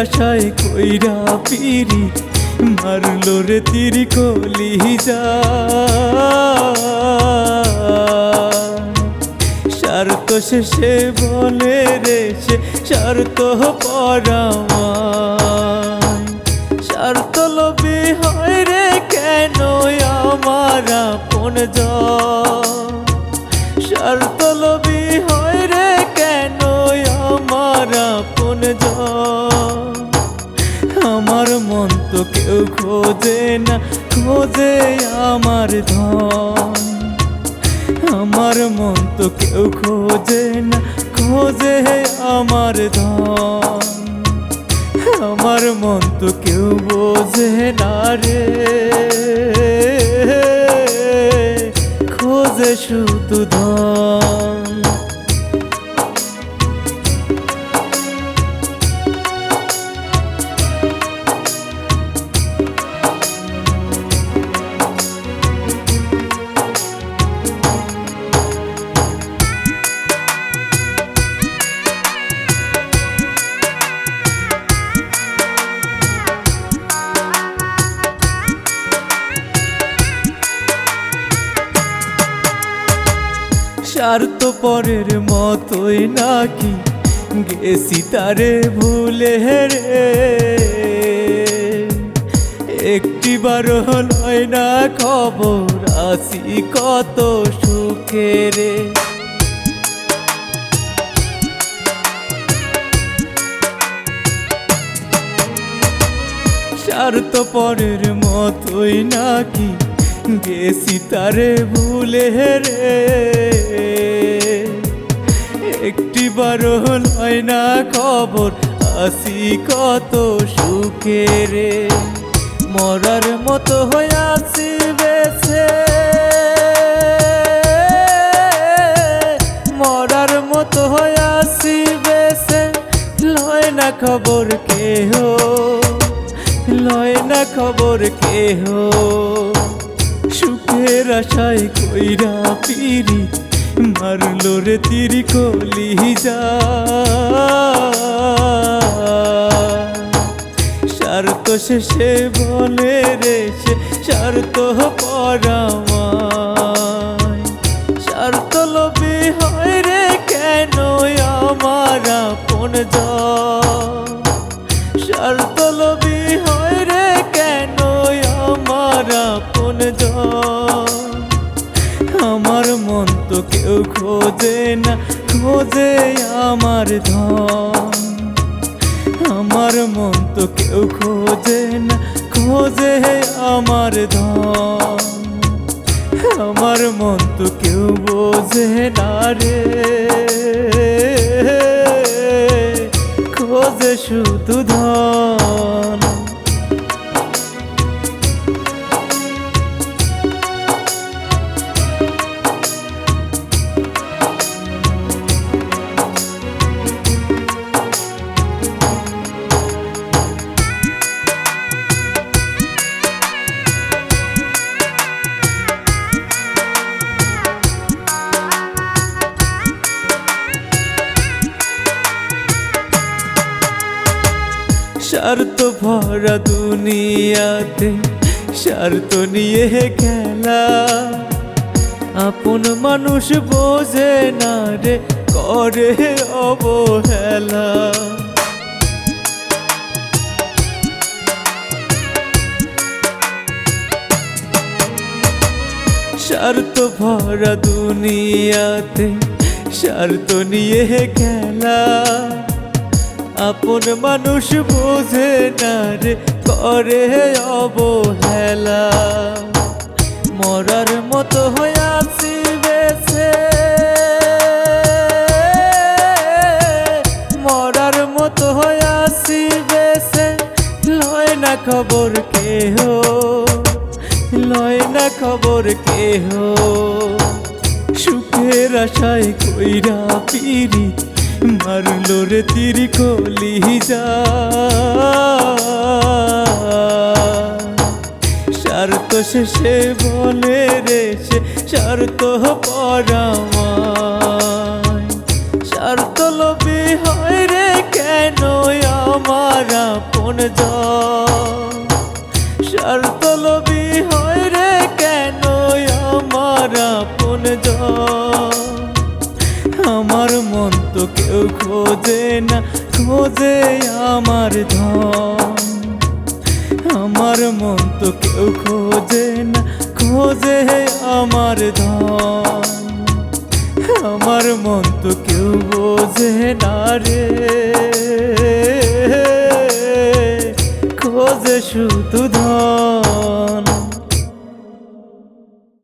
আশায় কইরা পিরি, মারলো রে তিরি কলি যা স্বার্থ শেষে বলে রে, সে স্বার্থ পরামায়। স্বার্থ লোভী হয় রে কেন আমার আপন স্বার্থ লোভী হয় রে কেন আমার আপন মন তো কেউ খোঁজে না, খোঁজে আমার ধন। আমার মন তো কেউ খোঁজে না, খোঁজে আমার ধন। আমার মন তো কেউ বোঝে না রে। খোঁজে শুধু ধন। স্বার্থ পরের মতোই নাকি গেছি তারে ভুলে রে একটি বার নয় না খবর আসি কত সুখে রে। স্বার্থ পরের মতোই নাকি গেছি তারে ভুলে রে? একটি বারো নয় না খবর, আসি কত সুখে রে? মরার মতো হয়ে আসি বেছে মরার মতো হয়ে আসি বেছে লয় না খবর কেহ, লয় না খবর কেহ। সুখের আশায় কইরা পিরি মারলো রে তিরি কলি যা সার তো শেষে বলে রে সে, সার তো পরামায় খোঁজে না, খোঁজে আমার ধন। আমার মন তো কেউ খোঁজে না, খোঁজে আমার ধন। আমার মন তো কেউ বোঝে না রে। খোঁজে শুধু ধন। স্বার্থ ভরা দুনিয়াতে স্বার্থ নিয়ে খেলা। আপন মানুষ বোঝে না রে, করে অবহেলা। স্বার্থ ভরা দুনিয়াতে স্বার্থ নিয়ে খেলা। আপন মানুষ বোঝে না রে, করে অবহেলা। মরার মতো হয়ে আছি বেছে মরার মতো হয়ে আছি বেছে লয় না খবর কেহ, লয় না খবর কেহ। সুখের আশায় কইরা পিরি মারলো রে তিরি কলি যা স্বার্থ শেষে বলে রে সে স্বার্থ পরামায়। স্বার্থ লোভী হয় রে কেন আমার আপন স্বার্থ না খোঁজে আমার ধন। আমার মন তো কেউ খোঁজে না, খোঁজে আমার ধন। আমার মন তো কেউ বোঝে না রে। খোঁজে শুধু ধন।